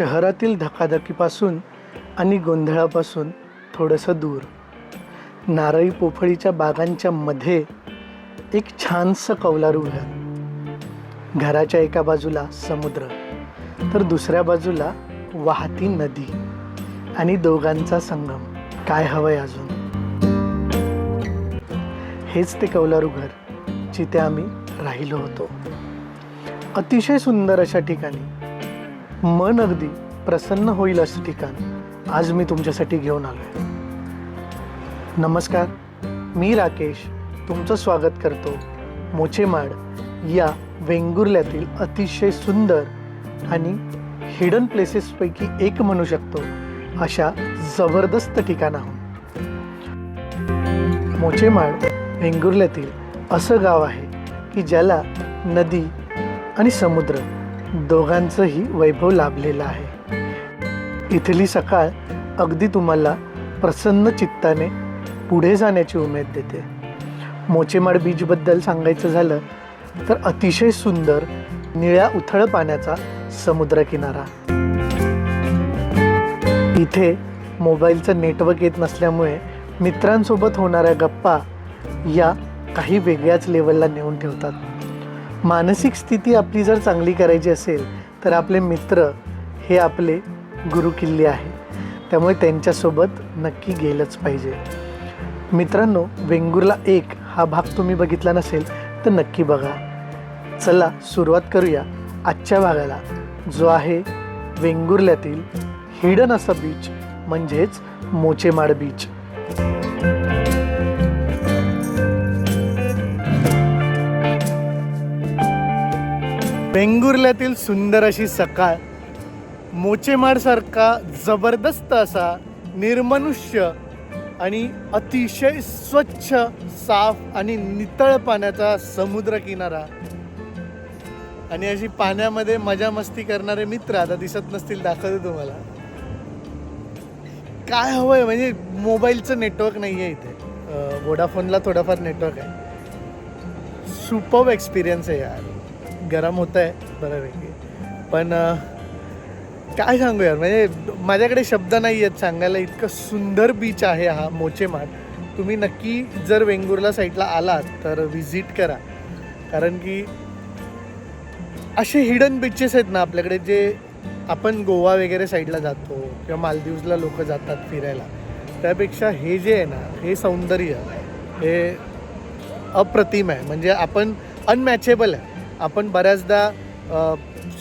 शहरातील धकाधकीपासून आणि गोंधळापासून थोडंसं दूर. नारळी पोफळीच्या बागांच्या मध्ये एक छानसं कौलारू घर घराच्या एका बाजूला समुद्र तर दुसऱ्या बाजूला वाहती नदी आणि दोघांचा संगम. काय हवंय अजून? हेच ते कौलारू घर जिथे आम्ही राहिलो होतो. अतिशय सुंदर अशा ठिकाणी मन अगदी प्रसन्न होईल असं ठिकाण आज मी तुमच्यासाठी घेऊन आलो आहे नमस्कार मी राकेश. तुमचं स्वागत करतो मोचेमाड या वेंगुर्ल्यातील अतिशय सुंदर आणि हिडन प्लेसेसपैकी एक म्हणू शकतो अशा जबरदस्त ठिकाणाहून. मोचेमाड वेंगुर्ल्यातील असं गाव आहे की ज्याला नदी आणि समुद्र दोघांचंही वैभव लाभलेलं आहे. इथली सकाळ अगदी तुम्हाला प्रसन्न चित्ताने पुढे जाण्याची उमेद देते. मोचेमाड बीचबद्दल सांगायचं झालं तर अतिशय सुंदर निळ्या उथळ पाण्याचा समुद्रकिनारा. इथे मोबाईलचं नेटवर्क येत नसल्यामुळे मित्रांसोबत होणाऱ्या गप्पा या काही वेगळ्याच लेवलला नेऊन ठेवतात. मानसिक स्थिती आपली जर चांगली करायची असेल तर आपले मित्र हे आपले गुरुकिल्ले आहे त्यामुळे त्यांच्यासोबत नक्की गेलंच पाहिजे. मित्रांनो वेंगुर्ला एक हा भाग तुम्ही बघितला नसेल तर नक्की बघा. चला सुरुवात करूया आजच्या भागाला जो आहे वेंगुर्ल्यातील हिडन असा बीच म्हणजेच मोचेमाड बीच वेंगुर्ल्यातील सुंदर अशी सकाळ मोचेमाडसारखा जबरदस्त असा निर्मनुष्य आणि अतिशय स्वच्छ साफ आणि नितळ पाण्याचा समुद्र किनारा. आणि अशी पाण्यामध्ये मजा मस्ती करणारे मित्र आता दिसत नसतील दाखवतो तुम्हाला. काय हवंय म्हणजे मोबाईलचं नेटवर्क नाही आहे इथे वोडाफोनला थोडंफार नेटवर्क आहे. सुपर एक्सपिरियन्स आहे यार. गरम होत आहे बऱ्यापैकी. पण काय सांगू यार म्हणजे माझ्याकडे शब्द नाही आहेत सांगायला इतकं सुंदर बीच आहे हा मोचेमाठ तुम्ही नक्की जर वेंगुर्ला साईडला आलात तर व्हिजिट करा. कारण की असे हिडन बीचेस आहेत ना आपल्याकडे जे आपण गोवा वगैरे साईडला जातो किंवा मालदीवजला लोक जातात फिरायला. त्यापेक्षा हे जे आहे ना हे सौंदर्य हे अप्रतिम आहे. म्हणजे आपण अनमॅचेबल आहे. आपण बऱ्याचदा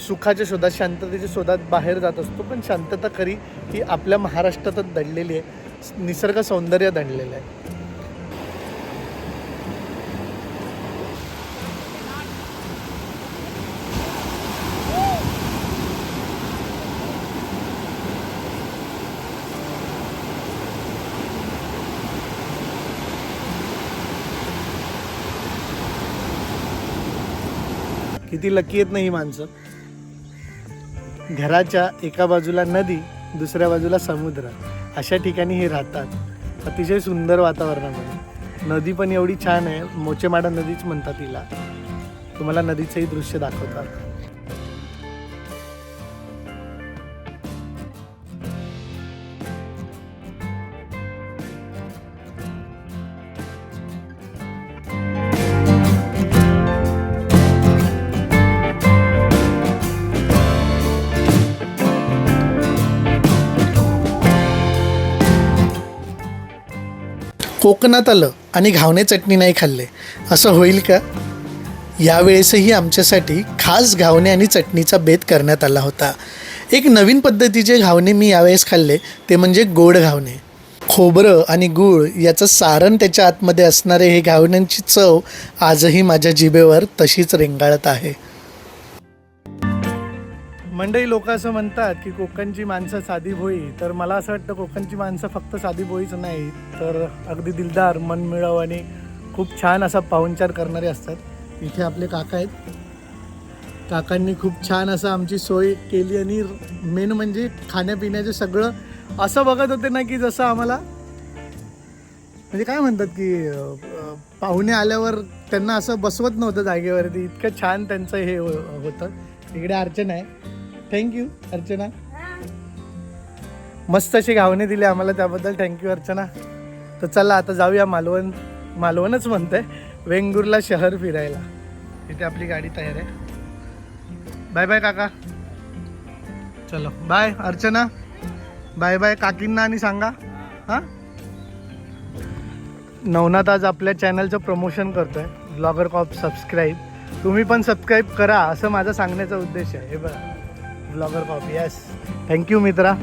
सुखाच्या शोधात शांततेच्या शोधात बाहेर जात असतो पण शांतता खरी ही आपल्या महाराष्ट्रातच दडलेली आहे. निसर्ग सौंदर्य दडलेलं आहे. किती लकी आहेत ना ही माणसं. घराच्या एका बाजूला नदी दुसऱ्या बाजूला समुद्र. अशा ठिकाणी हे राहतात. अतिशय सुंदर वातावरणामध्ये नदी पण एवढी छान आहे. मोचेमाडा नदीच म्हणतात तिला तुम्हाला नदीचंही दृश्य दाखवतात. कोकणात आलं आणि घावणे चटणी नाही खाल्ले. असं होईल का? यावेळेसही आमच्यासाठी खास घावणे आणि चटणीचा बेत करण्यात आला होता. एक नवीन पद्धतीचे घावणे मी यावेळेस खाल्ले ते म्हणजे गोड घावणे. खोबरं आणि गूळ याचं सारण त्याच्या आतमध्ये असणारे हे घावण्यांची चव आजही माझ्या जिभेवर तशीच रेंगाळत आहे. मंडई लोक असं म्हणतात की कोकणची माणसं साधी भोई. तर मला असं वाटतं कोकणची माणसं फक्त साधी भोईच नाही तर अगदी दिलदार मन मिळव आणि खूप छान असा पाहुणचार करणारे असतात. इथे आपले काका आहेत. काकांनी खूप छान असं आमची सोय केली आणि मेन म्हणजे खाण्यापिण्याचं सगळं असं बघत होते ना की जसं आम्हाला म्हणजे काय म्हणतात की पाहुणे आल्यावर त्यांना असं बसवत नव्हतं जागेवरती. इतकं छान त्यांचं हे हो- होतं. इकडे अर्चना आहे. थँक्यू अर्चना मस्त अशी गावने दिली आम्हाला त्याबद्दल. थँक्यू अर्चना तर चला आता जाऊया मालवण. मालवणच म्हणतंय. वेंगुर्ला शहर फिरायला. इथे आपली गाडी तयार आहे. बाय बाय काका. चलो बाय अर्चना बाय बाय काकींना आणि सांगा. हां? नवनाथ आज आपल्या चॅनलचं प्रमोशन करतोय. ब्लॉगर कॉप सबस्क्राईब तुम्ही पण सबस्क्राईब करा असं माझा सांगण्याचा उद्देश आहे. हे बघा. ब्लॉगर कॉप येस थँक्यू मित्रा.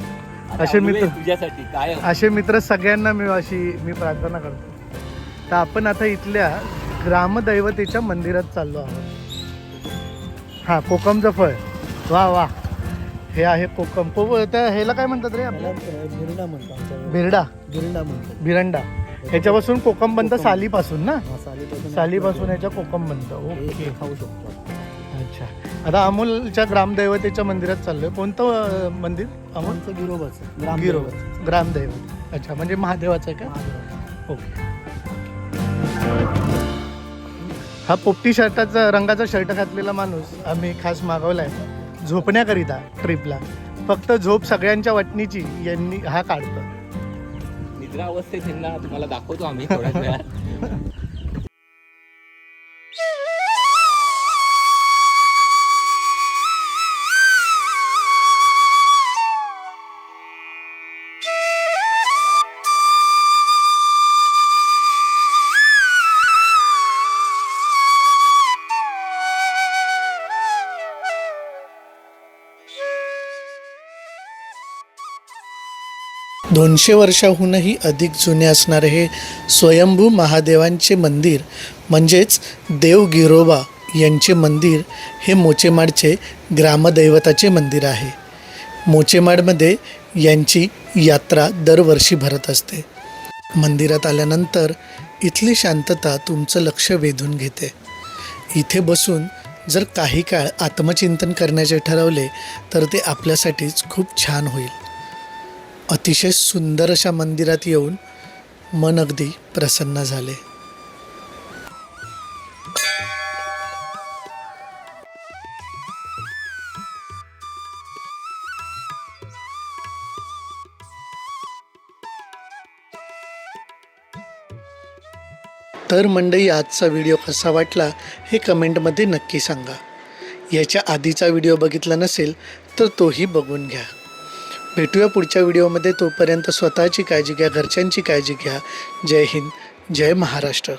असे मित्र तुझ्यासाठी काय असे मित्र सगळ्यांना मी अशी मी प्रार्थना करतो. तर आपण आता इथल्या ग्रामदैवतेच्या मंदिरात चाललो आहोत. हां कोकमचं फळ. वा वा. हे आहे कोकम. को त्या ह्याला काय म्हणतात रे आपल्या बिरडा म्हणतो आमच्या बिरडा. बिरडा म्हणतो. बिरंडा. ह्याच्यापासून कोकम बनतं सालीपासून ना? सालीपासून सालीपासून याच्या कोकम बनतं. ओके. खाऊ शकतो अच्छा. आता अमोलच्या ग्रामदैवतेच्या मंदिरात चाललोय. कोणतं अं, मंदिर? अमोल? आमचं गिरोबाचं. गिरो ग्रामदेवच. ग्रामदैवत. अच्छा म्हणजे महादेवाचं आहे का. ओके. हा पोपटी शर्टाचा रंगाचा शर्ट घातलेला माणूस आम्ही खास मागवलाय. झोपण्याकरिता ट्रिपला. फक्त झोप सगळ्यांच्या वटणीची यांनी हा काढतो. निद्रा अवस्थेत त्यांना तुम्हाला दाखवतो आम्ही थोड्याच वेळात. दोनशे वर्षाहूनही अधिक जुने असणारे हे स्वयंभू महादेवांचे मंदिर म्हणजेच देव गिरोबा यांचे मंदिर हे मोचेमाडचे ग्रामदैवताचे मंदिर आहे. मोचेमाडमध्ये यांची यात्रा दरवर्षी भरत असते. मंदिरात आल्यानंतर इथली शांतता तुमचं लक्ष वेधून घेते. इथे बसून जर काही काळ आत्मचिंतन करण्याचे ठरवले तर ते आपल्यासाठीच खूप छान होईल. अतिशय सुंदर अशा मंदिरात येऊन मन अगदी प्रसन्न झाले. तर मंडळी आजचा व्हिडिओ कसा वाटला हे कमेंटमध्ये नक्की सांगा. याच्या आधीचा व्हिडिओ बघितला नसेल तर तोही बघून घ्या. भेटूया पुढच्या व्हिडिओमध्ये. तोपर्यंत स्वतःची काळजी घ्या घरच्यांची काळजी घ्या. जय हिंद जय महाराष्ट्र.